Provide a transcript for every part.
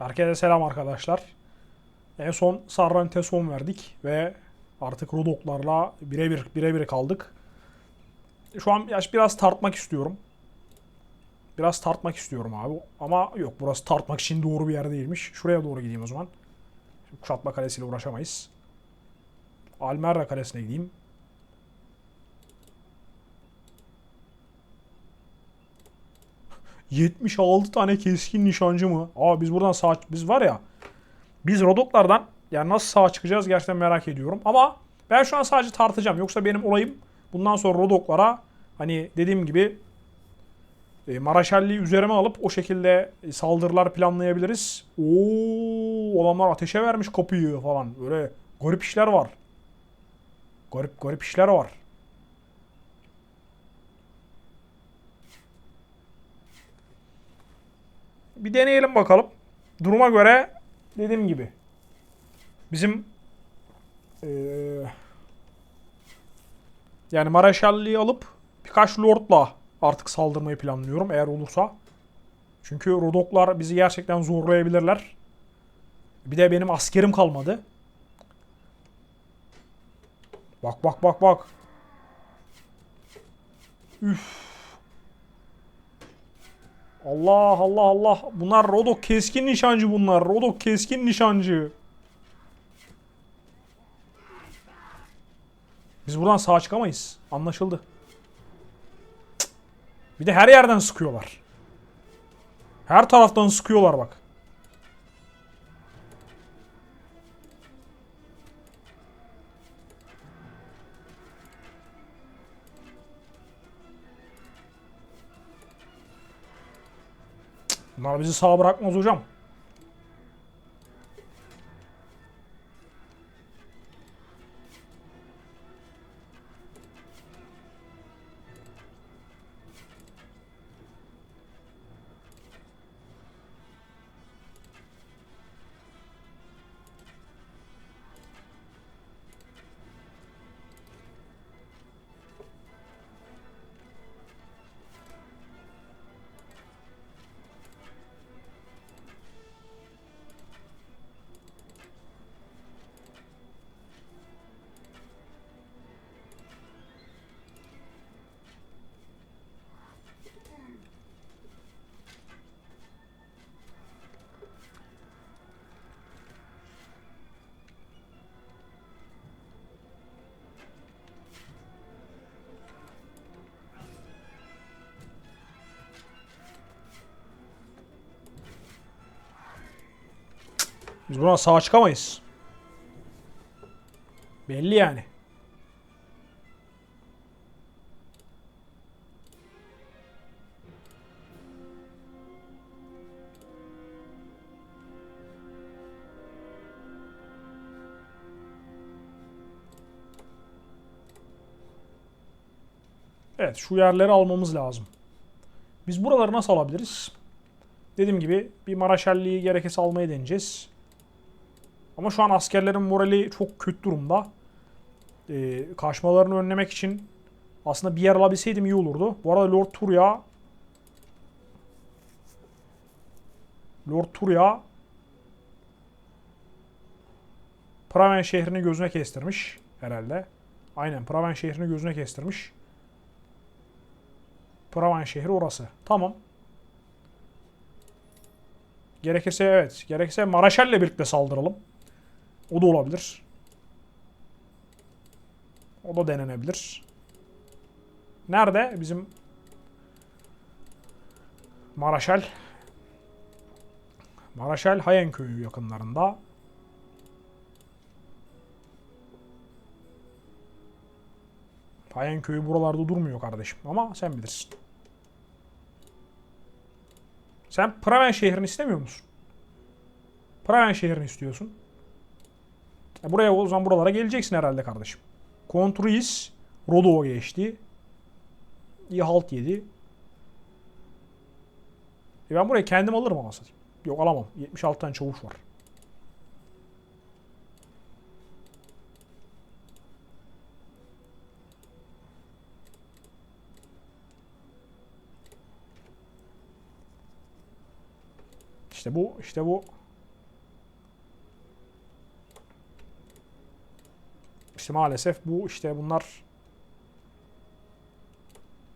Herkese selam arkadaşlar. En son Sarrant'e son verdik ve artık Rodok'larla birebir birebir kaldık. Şu an yaş biraz tartmak istiyorum. Biraz tartmak istiyorum abi. Ama yok burası tartmak için doğru bir yer değilmiş. Şuraya doğru gideyim o zaman. Şimdi kuşatma kalesiyle uğraşamayız. Almerra kalesine gideyim. ...76 tane keskin nişancı mı? Aa biz buradan sağ... Biz var ya... Biz Rodoklardan yani nasıl sağ çıkacağız gerçekten merak ediyorum. Ama ben şu an sadece tartacağım. Yoksa benim olayım bundan sonra Rodoklara hani dediğim gibi e, Maraşelli'yi üzerime alıp o şekilde e, saldırılar planlayabiliriz. Oo, adamlar ateşe vermiş kapıyı falan. Böyle garip işler var. Garip garip işler var. Bir deneyelim bakalım. Duruma göre dediğim gibi bizim eee yani Maraşalli'yi alıp birkaç lordla artık saldırmayı planlıyorum eğer olursa. Çünkü Rodoklar bizi gerçekten zorlayabilirler. Bir de benim askerim kalmadı. Bak bak bak bak. Üf. Allah Allah Allah. Bunlar Rodok keskin nişancı bunlar. Rodok keskin nişancı. Biz buradan sağ çıkamayız. Anlaşıldı. Cık. Bir de her yerden sıkıyorlar. Her taraftan sıkıyorlar bak. Bunlar bizi sağ bırakmaz hocam. Biz buradan sağ çıkamayız. Belli yani. Evet şu yerleri almamız lazım. Biz buraları nasıl alabiliriz? Dediğim gibi bir Maraşelli'yi gerekirse almayı deneyeceğiz. Ama şu an askerlerin morali çok kötü durumda. Ee, kaçmalarını önlemek için aslında bir yer alabilseydim iyi olurdu. Bu arada Lord Turya Lord Turya Praven şehrini gözüne kestirmiş herhalde. Aynen Praven şehrini gözüne kestirmiş. Praven şehri orası. Tamam. Gerekirse evet. Gerekirse Maraşel'le birlikte saldıralım. O da olabilir. O da denenebilir. Nerede? Bizim Maraşel. Maraşel Hayen köyü yakınlarında. Hayen köyü buralarda durmuyor kardeşim ama sen bilirsin. Sen Praven şehrini istemiyor musun? Praven şehrini istiyorsun. E buraya o zaman buralara geleceksin herhalde kardeşim. Kontruis Rodov'a geçti. İyi halt yedi. E ben buraya kendim alırım ama satayım. Yok alamam. 76 tane çavuş var. İşte bu, işte bu İşte maalesef bu işte bunlar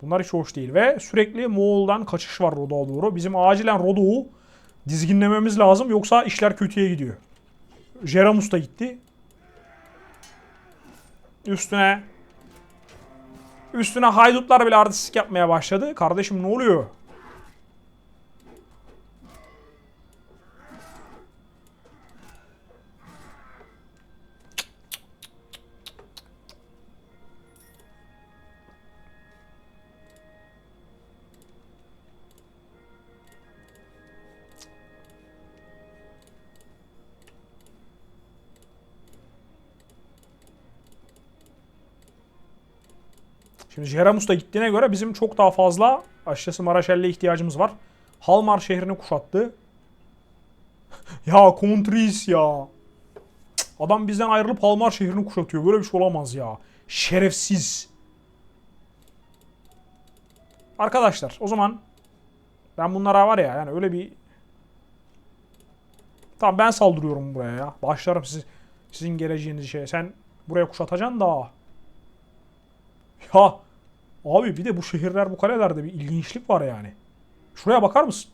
bunlar hiç hoş değil. Ve sürekli Moğol'dan kaçış var Rodok'a doğru. Bizim acilen Rodok'u dizginlememiz lazım yoksa işler kötüye gidiyor. Jeramus da gitti. Üstüne Üstüne haydutlar bile artistik yapmaya başladı. Kardeşim ne oluyor? Şimdi Jeramus da gittiğine göre bizim çok daha fazla açıkçası Maraşel'le ihtiyacımız var. Halmar şehrini kuşattı. ya Kontris ya. Adam bizden ayrılıp Halmar şehrini kuşatıyor. Böyle bir şey olamaz ya. Şerefsiz. Arkadaşlar o zaman ben bunlara var ya yani öyle bir Tamam ben saldırıyorum buraya ya. Başlarım siz, sizin geleceğiniz şey. Sen buraya kuşatacaksın da. Ya abi bir de bu şehirler bu kalelerde bir ilginçlik var yani. Şuraya bakar mısın?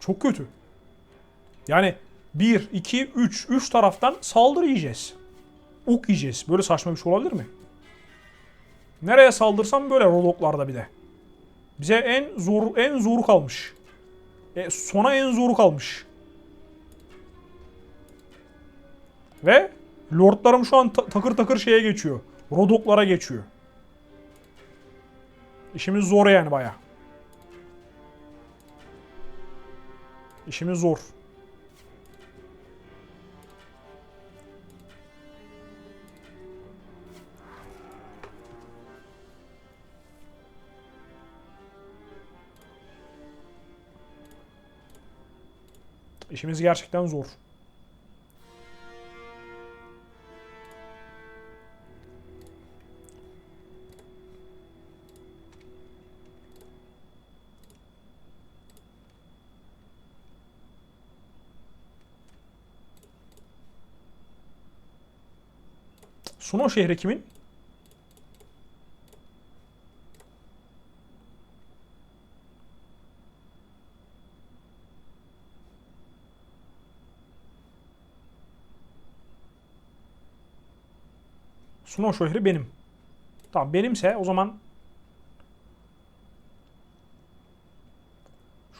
Çok kötü. Yani 1, 2, 3, 3 taraftan saldırı yiyeceğiz. Ok yiyeceğiz. Böyle saçma bir şey olabilir mi? Nereye saldırsam böyle rodoklarda bir de. Bize en zor en zoru kalmış. E, sona en zoru kalmış. Ve lordlarım şu an ta- takır takır şeye geçiyor. Rodoklara geçiyor. İşimiz zor yani baya. İşimiz zor. İşimiz gerçekten zor. Suno şehri kimin? Suno şehri benim. Tamam benimse o zaman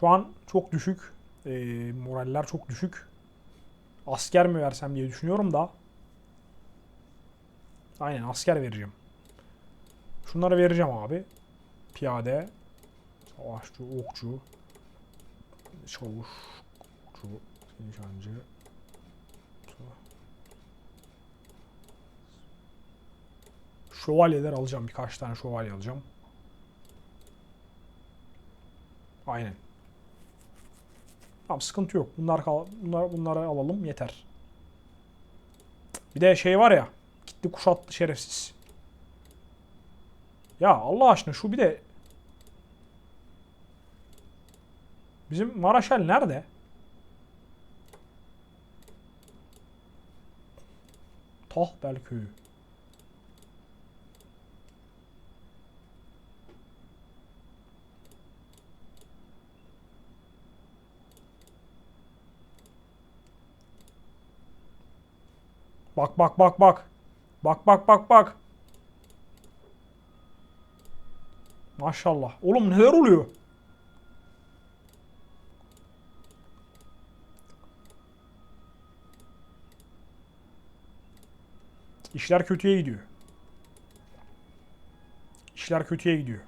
şu an çok düşük. Ee, moraller çok düşük. Asker mi versem diye düşünüyorum da. Aynen asker vereceğim. Şunları vereceğim abi. Piyade, savaşçı, okçu, çavuş, okçu, nişancı. Şövalyeler alacağım. Birkaç tane şövalye alacağım. Aynen. Tamam sıkıntı yok. Bunlar bunlar bunları alalım yeter. Bir de şey var ya. Gitti kuşattı şerefsiz. Ya Allah aşkına şu bir de Bizim Maraşal nerede? Tahbel köyü. Bak bak bak bak. Bak bak bak bak. Maşallah. Oğlum neler oluyor? İşler kötüye gidiyor. İşler kötüye gidiyor.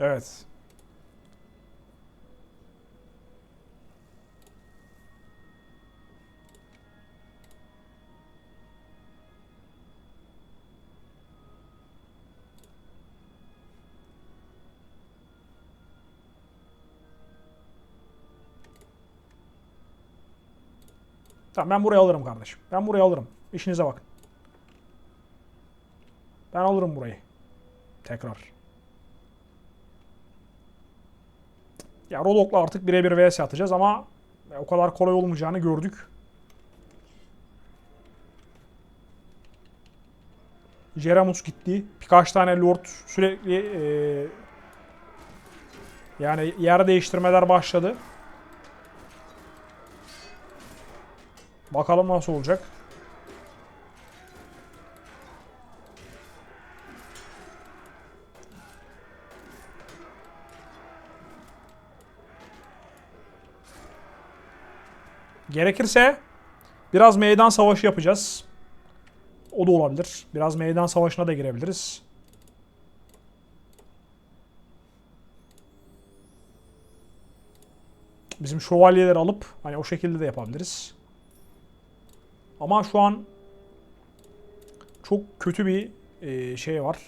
Evet. Tamam ben burayı alırım kardeşim. Ben burayı alırım. İşinize bakın. Ben alırım burayı. Tekrar. Ya Rodok'la artık birebir vs atacağız ama o kadar kolay olmayacağını gördük. Jeramus gitti. Birkaç tane Lord sürekli eee, yani yer değiştirmeler başladı. Bakalım nasıl olacak. Gerekirse biraz meydan savaşı yapacağız. O da olabilir. Biraz meydan savaşına da girebiliriz. Bizim şövalyeleri alıp hani o şekilde de yapabiliriz. Ama şu an çok kötü bir e, şey var.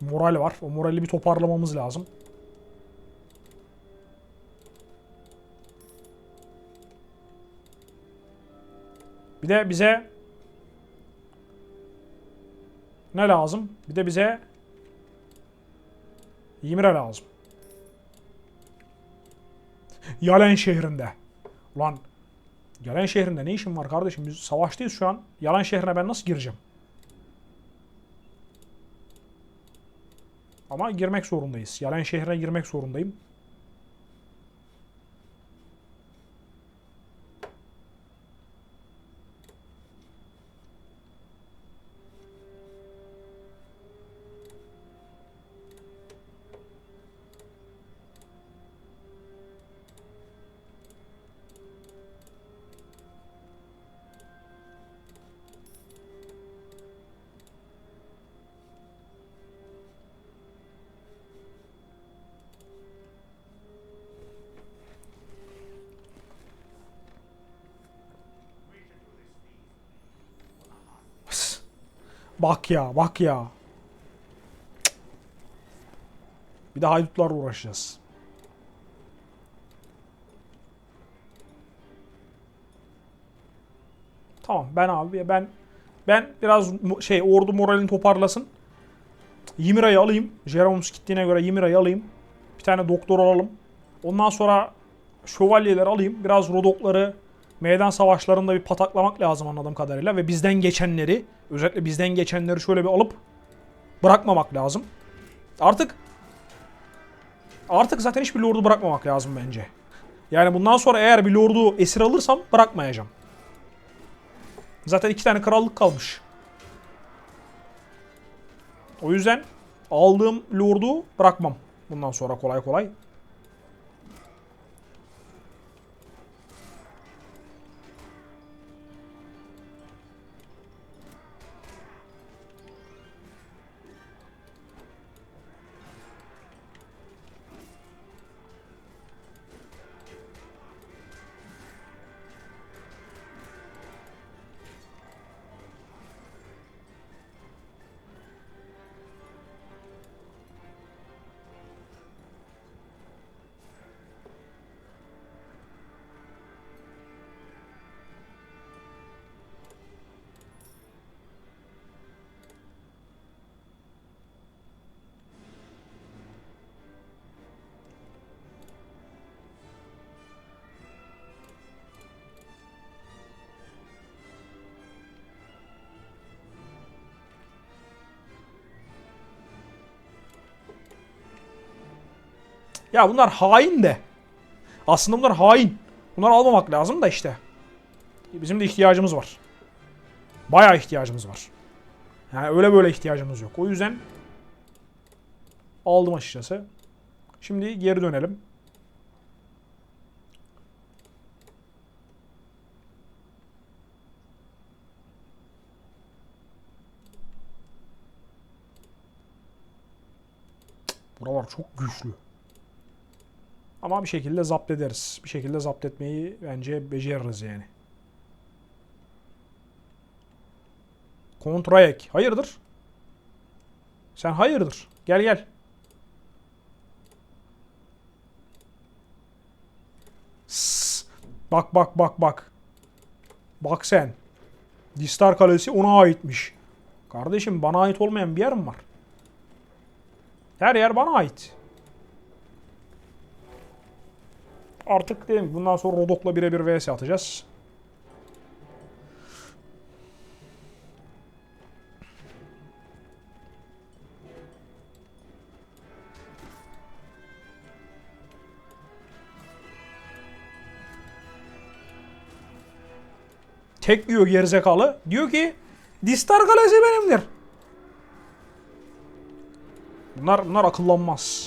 Moral var. O morali bir toparlamamız lazım. Bir de bize ne lazım? Bir de bize Yimre lazım. Yalen şehrinde. Ulan Yalen şehrinde ne işim var kardeşim? Biz savaştayız şu an. Yalan şehrine ben nasıl gireceğim? Ama girmek zorundayız. Yalen şehrine girmek zorundayım. Bak ya, bak ya. Bir de haydutlarla uğraşacağız. Tamam ben abi ben ben biraz şey ordu moralini toparlasın. Yimira'yı alayım. Jeromus gittiğine göre Yimira'yı alayım. Bir tane doktor alalım. Ondan sonra şövalyeleri alayım. Biraz rodokları meydan savaşlarında bir pataklamak lazım anladığım kadarıyla. Ve bizden geçenleri, özellikle bizden geçenleri şöyle bir alıp bırakmamak lazım. Artık artık zaten hiçbir lordu bırakmamak lazım bence. Yani bundan sonra eğer bir lordu esir alırsam bırakmayacağım. Zaten iki tane krallık kalmış. O yüzden aldığım lordu bırakmam bundan sonra kolay kolay. Ya bunlar hain de. Aslında bunlar hain. Bunları almamak lazım da işte. Bizim de ihtiyacımız var. Bayağı ihtiyacımız var. Yani öyle böyle ihtiyacımız yok. O yüzden aldım açıkçası. Şimdi geri dönelim. Buralar çok güçlü. Ama bir şekilde zapt ederiz. Bir şekilde zapt etmeyi bence beceririz yani. Kontrayek. Hayırdır? Sen hayırdır? Gel gel. Sss. Bak bak bak bak. Bak sen. Distar Kalesi ona aitmiş. Kardeşim bana ait olmayan bir yer mi var? Her yer bana ait. Artık dedim bundan sonra Rodok'la birebir vs atacağız. Tek diyor gerizekalı. Diyor ki Distar kalesi benimdir. Bunlar bunlar akıllanmaz.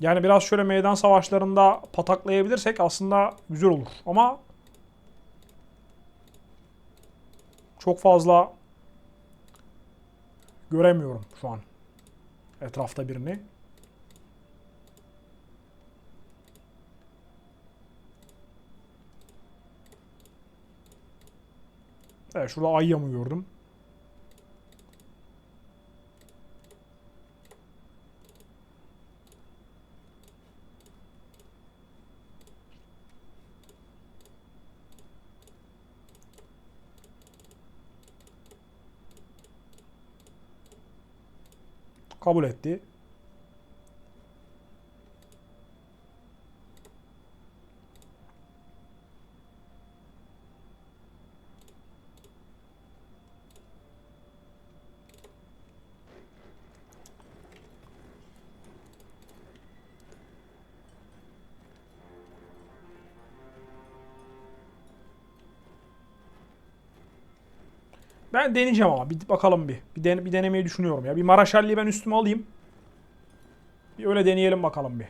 Yani biraz şöyle meydan savaşlarında pataklayabilirsek aslında güzel olur. Ama çok fazla göremiyorum şu an etrafta birini. Evet şurada Ayyam'ı gördüm. Kabul etti. Ben deneyeceğim ama bir bakalım bir. Bir, den- bir denemeyi düşünüyorum ya. Bir Maraşalli'yi ben üstüme alayım. Bir öyle deneyelim bakalım bir.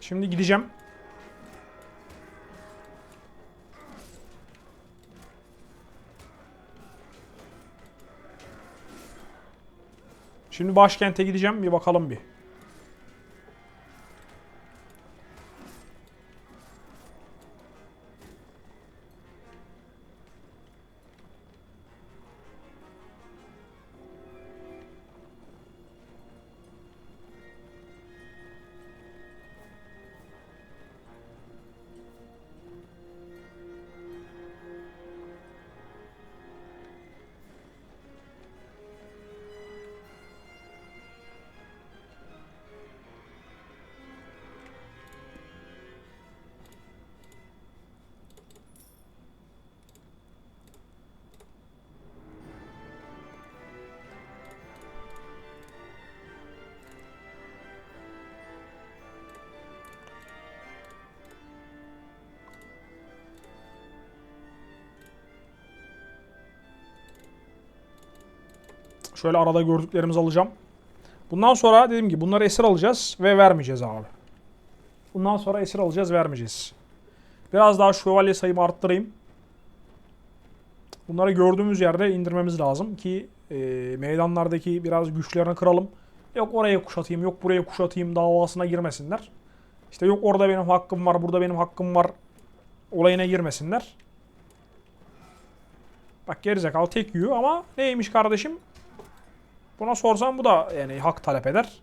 Şimdi gideceğim. Şimdi başkente gideceğim. Bir bakalım bir. Şöyle arada gördüklerimizi alacağım. Bundan sonra dediğim gibi bunları esir alacağız ve vermeyeceğiz abi. Bundan sonra esir alacağız vermeyeceğiz. Biraz daha şövalye sayımı arttırayım. Bunları gördüğümüz yerde indirmemiz lazım ki e, meydanlardaki biraz güçlerini kıralım. Yok oraya kuşatayım, yok buraya kuşatayım davasına girmesinler. İşte yok orada benim hakkım var, burada benim hakkım var olayına girmesinler. Bak gerizekalı tek yiyor ama neymiş kardeşim? Buna sorsam bu da yani hak talep eder.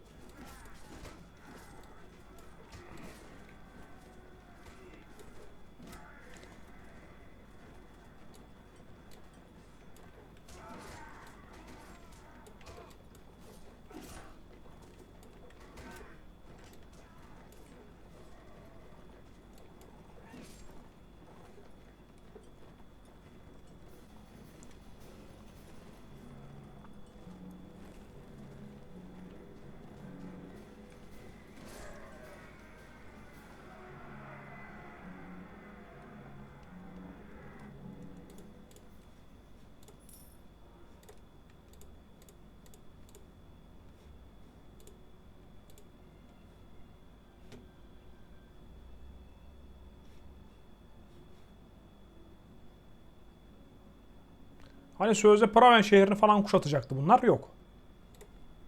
Hani sözde Praven şehrini falan kuşatacaktı bunlar. Yok.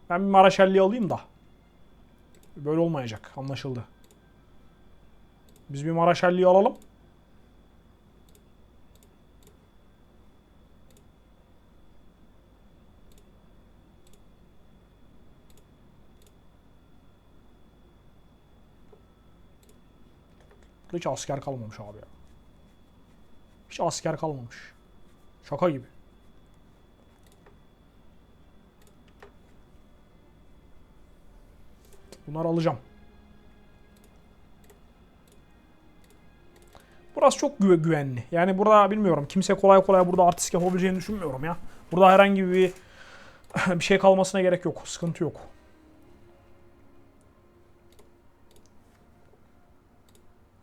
Ben bir Maraşelli'yi alayım da. Böyle olmayacak. Anlaşıldı. Biz bir Maraşelli'yi alalım. Hiç asker kalmamış abi ya. Hiç asker kalmamış. Şaka gibi. Bunları alacağım. Burası çok güve güvenli. Yani burada bilmiyorum. Kimse kolay kolay burada artist yapabileceğini düşünmüyorum ya. Burada herhangi bir bir şey kalmasına gerek yok. Sıkıntı yok.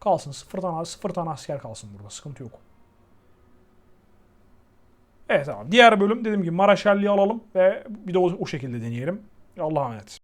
Kalsın. Sıfır tane, sıfır tane asker kalsın burada. Sıkıntı yok. Evet abi. Diğer bölüm dediğim gibi Maraşelli'yi alalım ve bir de o, o şekilde deneyelim. Allah'a emanet.